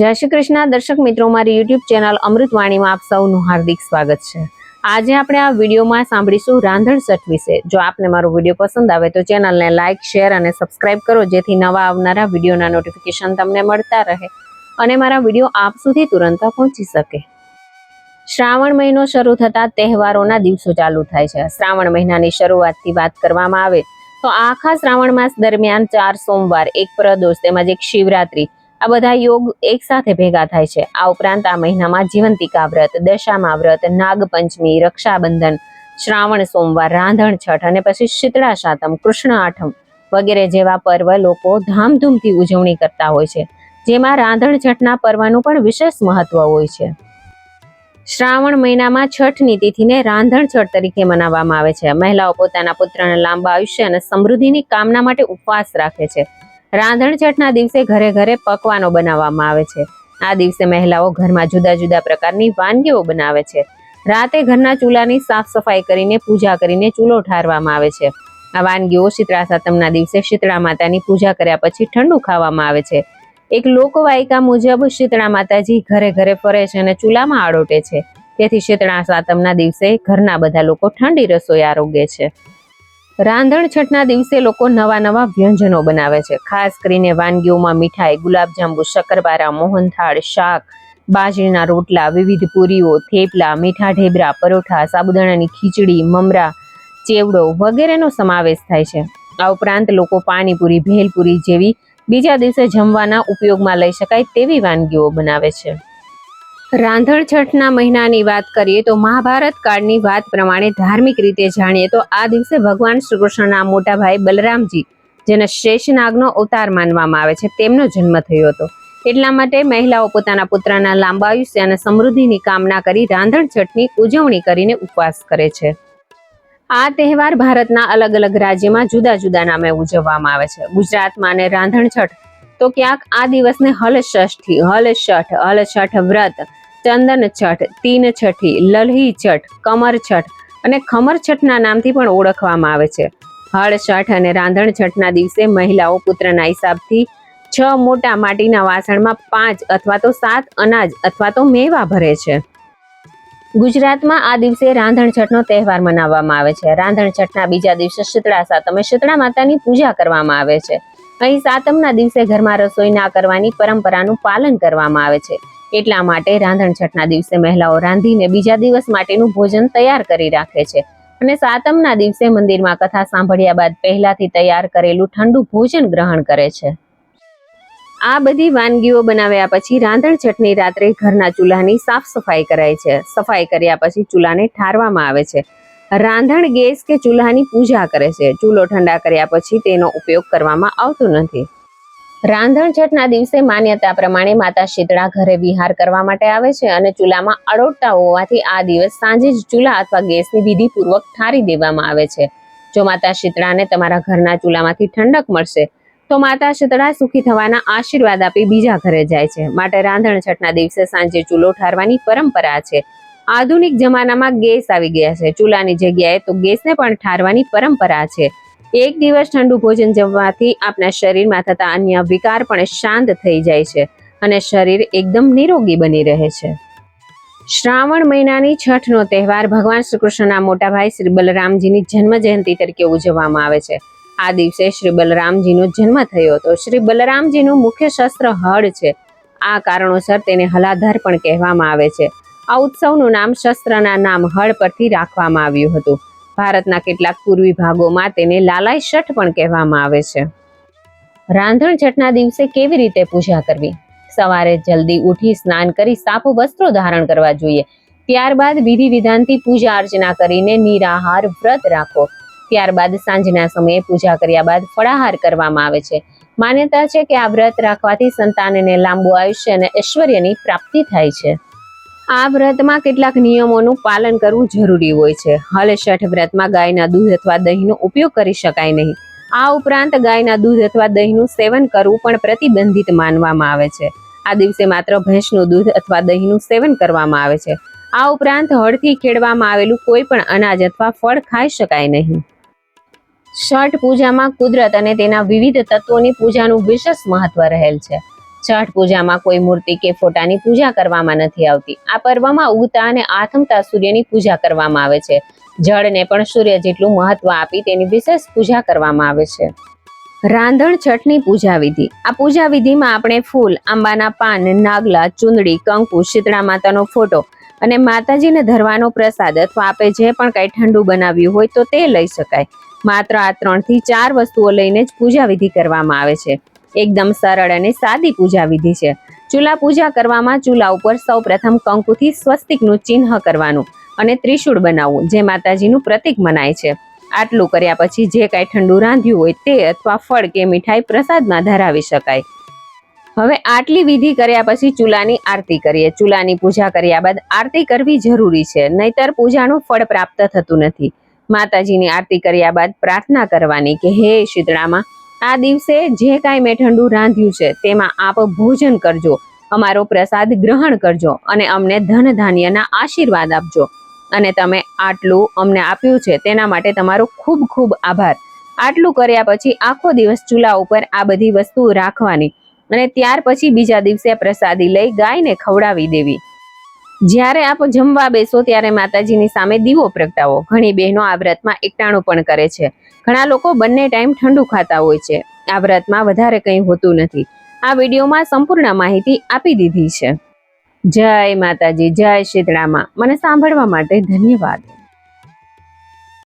જય શ્રી કૃષ્ણ. દર્શક મિત્રો, મારી યુટ્યુબ ચેનલ અમૃતવાણીમાં આપ સૌનું હાર્દિક સ્વાગત છે. આજે આપણે આ વિડીયોમાં સાંભળીશું રાંધણ સઠ વિશે. જો આપને મારો વીડિયો પસંદ આવે તો ચેનલને લાઇક શેર અને સબસ્ક્રાઇબ કરો, જેથી નવા આવનારા વિડીયોના નોટિફિકેશન તમને મળતા રહે અને મારા વીડિયો આપ સુધી તુરંત પહોંચી શકે. શ્રાવણ મહિનો શરૂ થતા તહેવારોના દિવસો ચાલુ થાય છે. શ્રાવણ મહિનાની શરૂઆતથી વાત કરવામાં આવે તો આખા શ્રાવણ માસ દરમિયાન ચાર સોમવાર, એક પ્રદોષ તેમજ એક શિવરાત્રી આ બધા યોગ એક ભેગા થાય છે. આ ઉપરાંત આ મહિનામાં જીવંતિકા વ્રત, દશામા વ્રત, નાગપંચમી, રક્ષાબંધન, શ્રાવણ, સોમવાર, રાંધણ છઠ અને પછી શીતળા સાતમ કૃષ્ણ આઠમ વગેરે જેવા પર્વ લોકો ધામધૂમથી ઉજવણી કરતા હોય છે. જેમાં રાંધણ છઠના પર્વનું પણ વિશેષ મહત્વ હોય છે. શ્રાવણ મહિનામાં છઠની તિથિને રાંધણ છઠ તરીકે મનાવવામાં આવે છે. મહિલાઓ પોતાના પુત્રના લાંબા આયુષ્ય અને સમૃદ્ધિની કામના માટે ઉપવાસ રાખે છે. રાંધણ છઠના દિવસે ઘરે ઘરે પકવાનો બનાવવામાં આવે છે. આ દિવસે મહિલાઓ ઘરમાં જુદા જુદા પ્રકારની વાનગીઓ બનાવે છે. રાતે ઘરના ચૂલાની સાફ સફાઈ કરીને પૂજા કરીને ચૂલો ઠારવામાં આવે છે. આ વાનગીઓ શીતળા સાતમના દિવસે શીતળા માતાની પૂજા કર્યા પછી ઠંડુ ખાવામાં આવે છે. એક લોકવાયકા મુજબ શીતળા માતાજી ઘરે ઘરે ફરે છે અને ચૂલામાં આડોટે છે. તેથી શીતળા સાતમના દિવસે ઘરના બધા લોકો ઠંડી રસોઈ આરોગે છે. રાંધણ છઠના દિવસે લોકો નવા નવા વ્યંજનો બનાવે છે. ખાસ કરીને વાનગીઓમાં મીઠાઈ, ગુલાબજાંબુ શક્કરપારા મોહનથાળ, શાક, બાજરીના રોટલા, વિવિધ પૂરીઓ, થેપલા, મીઠા ઢેબરા, પરોઠા, સાબુદાણાની ખીચડી, મમરા, ચેવડો વગેરેનો સમાવેશ થાય છે. આ ઉપરાંત લોકો પાણીપુરી, ભેલપુરી જેવી બીજા દિવસે જમવાના ઉપયોગમાં લઈ શકાય તેવી વાનગીઓ બનાવે છે. રાંધણ છઠના મહિનાની વાત કરીએ તો મહાભારત કાળની વાત પ્રમાણે ધાર્મિક રીતે જાણીએ તો આ દિવસે ભગવાન શ્રી કૃષ્ણના મોટા ભાઈ બલરામજી, જેને શેષનાગનો અવતાર માનવામાં આવે છે, તેમનો જન્મ થયો હતો. એટલા માટે મહિલાઓ પોતાના પુત્રના લાંબાયુષ્ય અને સમૃદ્ધિની કામના કરી રાંધણ છઠની ઉજવણી કરીને ઉપવાસ કરે છે. આ તહેવાર ભારતના અલગ અલગ રાજ્યમાં જુદા જુદા નામે ઉજવવામાં આવે છે. ગુજરાતમાં અને રાંધણ છઠ તો ક્યાંક આ દિવસને હલષષ્ઠી, હલષઠ હલ છઠ હલ છઠ વ્રત ચંદન છઠ, તીન છઠી, લલહી છઠ, કમર છઠ અને ખમર છઠના નામથી પણ ઓળખવામાં આવે છે. હળ છઠ અને રાંધણ છઠના દિવસે મહિલાઓ પુત્રના હિસાબથી છ મોટા માટીના વાસણમાં પાંચ અથવા તો સાત અનાજ અથવા તો મેવા ભરે છે. ગુજરાતમાં આ દિવસે રાંધણ છઠનો તહેવાર મનાવવામાં આવે છે. રાંધણ છઠના બીજા દિવસે શીતળા, સાતમે શીતળા માતાની પૂજા કરવામાં આવે છે. અહીં સાતમના દિવસે ઘરમાં રસોઈ ના કરવાની પરંપરાનું પાલન કરવામાં આવે છે. એટલા માટે રાંધણ છઠના દિવસે મહિલાઓ રાંધીને બીજા દિવસ માટેનું ભોજન તૈયાર કરી રાખે છે. અને સાતમના દિવસે મંદિરમાં કથા સાંભળ્યા બાદ પહેલાથી તૈયાર કરેલું ઠંડુ ભોજન ગ્રહણ કરે છે. આ બધી વાનગીઓ બનાવ્યા પછી રાંધણ છઠની રાત્રે ઘરના ચૂલાની સાફ સફાઈ કરાય છે. સફાઈ કર્યા પછી ચૂલાને ઠારવામાં આવે છે. રાંધણ ગેસ કે ચૂલાની પૂજા કરે છે. ચૂલો ઠંડા કર્યા પછી તેનો ઉપયોગ કરવામાં આવતો નથી. રાંધણ છઠના દિવસે માન્યતા પ્રમાણે માતા શીતળા ઘરે વિહાર કરવા માટે આવે છે અને ચૂલામાં અડોડતા હોવાથી આ દિવસ સાંજે જ ચૂલા અથવા ગેસની વિધિપૂર્વક ઠારી દેવામાં આવે છે. જો માતા શીતળાને તમારા ઘરના ચૂલામાંથી ઠંડક મળશે, તો માતા શીતળા સુખી થવાના આશીર્વાદ આપી બીજા ઘરે જાય છે. માટે રાંધણ છઠના દિવસે સાંજે ચૂલો ઠારવાની પરંપરા છે. આધુનિક જમાનામાં ગેસ આવી ગયા છે. ચૂલાની જગ્યાએ તો ગેસને પણ ઠારવાની પરંપરા છે. એક દિવસ ઠંડુ ભોજન જમવાથી આપણા શરીરમાં થતા અન્ય વિકાર પણ શાંત થઈ જાય છે અને શરીર એકદમ નિરોગી બની રહે છે. શ્રાવણ મહિનાની છઠનો તહેવાર ભગવાન શ્રી કૃષ્ણના મોટા ભાઈ શ્રી બલરામજીની જન્મ જયંતિ તરીકે ઉજવવામાં આવે છે. આ દિવસે શ્રી બલરામજીનો જન્મ થયો હતો. શ્રી બલરામજીનું મુખ્ય શસ્ત્ર હળ છે. આ કારણોસર તેને હલાધર પણ કહેવામાં આવે છે. આ ઉત્સવનું નામ શસ્ત્રના નામ હળ પરથી રાખવામાં આવ્યું હતું. ભારતના કેટલાક પૂર્વી ભાગોમાં તેને લાલાઈ શઠ પણ કહેવામાં આવે છે. રાંધણ છઠના દિવસે કેવી રીતે પૂજા કરવી? સવારે જલ્દી ઉઠી સ્નાન કરી સાફ વસ્ત્રો ધારણ કરવા જોઈએ. ત્યારબાદ વિધિ વિધાનથી પૂજા અર્ચના કરીને નિરાહાર વ્રત રાખો. ત્યારબાદ સાંજના સમયે પૂજા કર્યા બાદ ફળાહાર કરવામાં આવે છે. માન્યતા છે કે આ વ્રત રાખવાથી સંતાનને લાંબુ આયુષ્ય અને ઐશ્વર્યની પ્રાપ્તિ થાય છે. આ વ્રતમાં કેટલાક નિયમોનું પાલન કરવું જરૂરી હોય છે. હલે શઠ વ્રતમાં ગાયના દૂધ અથવા દહીંનો ઉપયોગ કરી શકાય નહીં. આ ઉપરાંત ગાયના દૂધ અથવા દહીંનું સેવન કરવું પણ પ્રતિબંધિત માનવામાં આવે છે. આ દિવસે માત્ર ભેંસનું દૂધ અથવા દહીંનું સેવન કરવામાં આવે છે. આ ઉપરાંત હળથી ખેડવામાં આવેલું કોઈ પણ અનાજ અથવા ફળ ખાઈ શકાય નહીં. છઠ પૂજામાં કુદરત અને તેના વિવિધ તત્વોની પૂજાનું વિશેષ મહત્વ રહેલ છે. છઠ પૂજામાં કોઈ મૂર્તિ કે ફોટાની પૂજા કરવામાં નથી આવતી. આ પર્વમાં ઉગતા અને આથમતા સૂર્યની પૂજા કરવામાં આવે છે. જળને પણ સૂર્ય જેટલું મહત્વ આપી તેની વિશેષ પૂજા કરવામાં આવે છે. રાંધણ છઠની પૂજા વિધિ. આ પૂજા વિધિમાં આપણે ફૂલ, આંબાના પાન, નાગલા, ચુંદડી, કંકુ, શીતળા માતાનો ફોટો અને માતાજીને ધરવાનો પ્રસાદ અથવા આપે જે પણ કંઈ ઠંડુ બનાવ્યું હોય તો તે લઈ શકાય. માત્ર આ ત્રણથી ચાર વસ્તુઓ લઈને જ પૂજા વિધિ કરવામાં આવે છે. એકદમ સરળ અને સાદી પૂજા વિધિ છે. ચૂલા પૂજા કરવામાં ચૂલા ઉપર સૌ પ્રથમ કંકુથી સ્વસ્તિકનું ચિહ્ન કરવાનું અને ત્રિશૂળ બનાવવું, જે માતાજીનું પ્રતીક મનાય છે. આટલું કર્યા પછી જે કાંઈ ઠંડુ રાંધ્યું હોય તે અથવા ફળ કે મીઠાઈ પ્રસાદમાં ધરાવી શકાય. હવે આટલી વિધિ કર્યા પછી ચૂલાની આરતી કરીએ. ચૂલાની પૂજા કર્યા બાદ આરતી કરવી જરૂરી છે, નહીતર પૂજાનું ફળ પ્રાપ્ત થતું નથી. માતાજીની આરતી કર્યા બાદ પ્રાર્થના કરવાની કે હે શીતળામાં આ દિવસે જે કાંઈ મેં ઠંડુ રાંધ્યું છે, તેમાં આપ ભોજન કરજો, અમારો પ્રસાદ ગ્રહણ કરજો અને અમને ધન ધાન્યના આશીર્વાદ આપજો. અને તમે આટલું અમને આપ્યું છે, તેના માટે તમારો ખૂબ ખૂબ આભાર. આટલું કર્યા પછી આખો દિવસ ચૂલા ઉપર આ બધી વસ્તુઓ રાખવાની અને ત્યાર પછી બીજા દિવસે પ્રસાદી લઈ ગાયને ખવડાવી દેવી. જ્યારે આપ જમવા બેસો ત્યારે માતાજીની સામે દીવો પ્રગટાવો. ઘણી બહેનો આ વ્રતમાં એકટાણું પણ કરે છે. ઘણા લોકો બંને ટાઈમ ઠંડુ ખાતા હોય છે. આ વ્રતમાં વધારે કંઈ હોતું નથી. આ વિડીયોમાં સંપૂર્ણ માહિતી આપી દીધી છે. જય માતાજી, જય શીતળામાં મને સાંભળવા માટે ધન્યવાદ.